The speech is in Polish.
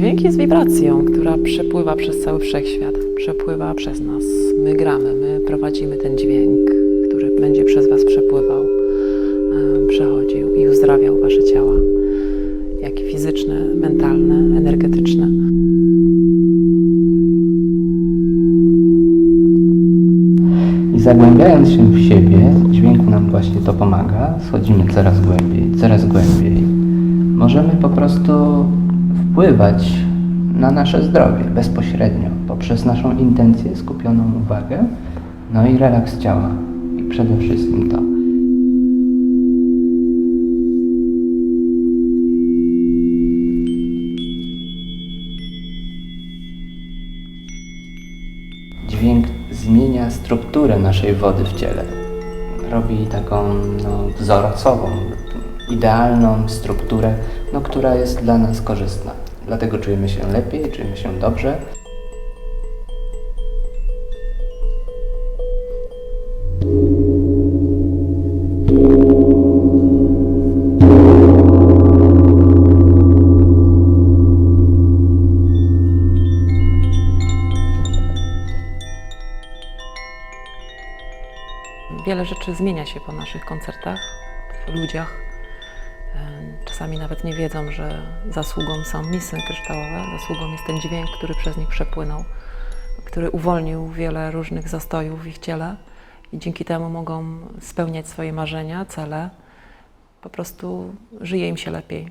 Dźwięk jest wibracją, która przepływa przez cały wszechświat, przepływa przez nas. My gramy, my prowadzimy ten dźwięk, który będzie przez Was przepływał, przechodził i uzdrawiał Wasze ciała, jak i fizyczne, mentalne, energetyczne. I zagłębiając się w siebie, dźwięk nam właśnie to pomaga, schodzimy coraz głębiej, coraz głębiej. Możemy po prostu wpływać na nasze zdrowie bezpośrednio, poprzez naszą intencję, skupioną uwagę, no i relaks ciała. I przede wszystkim to. Dźwięk zmienia strukturę naszej wody w ciele. Robi taką no, wzorcową, idealną strukturę, no, która jest dla nas korzystna. Dlatego czujemy się lepiej, czujemy się dobrze. Wiele rzeczy zmienia się po naszych koncertach, w ludziach. E, Czasami nawet nie wiedzą, że zasługą są misy kryształowe, zasługą jest ten dźwięk, który przez nich przepłynął, który uwolnił wiele różnych zastojów w ich ciele i dzięki temu mogą spełniać swoje marzenia, cele. Po prostu żyje im się lepiej.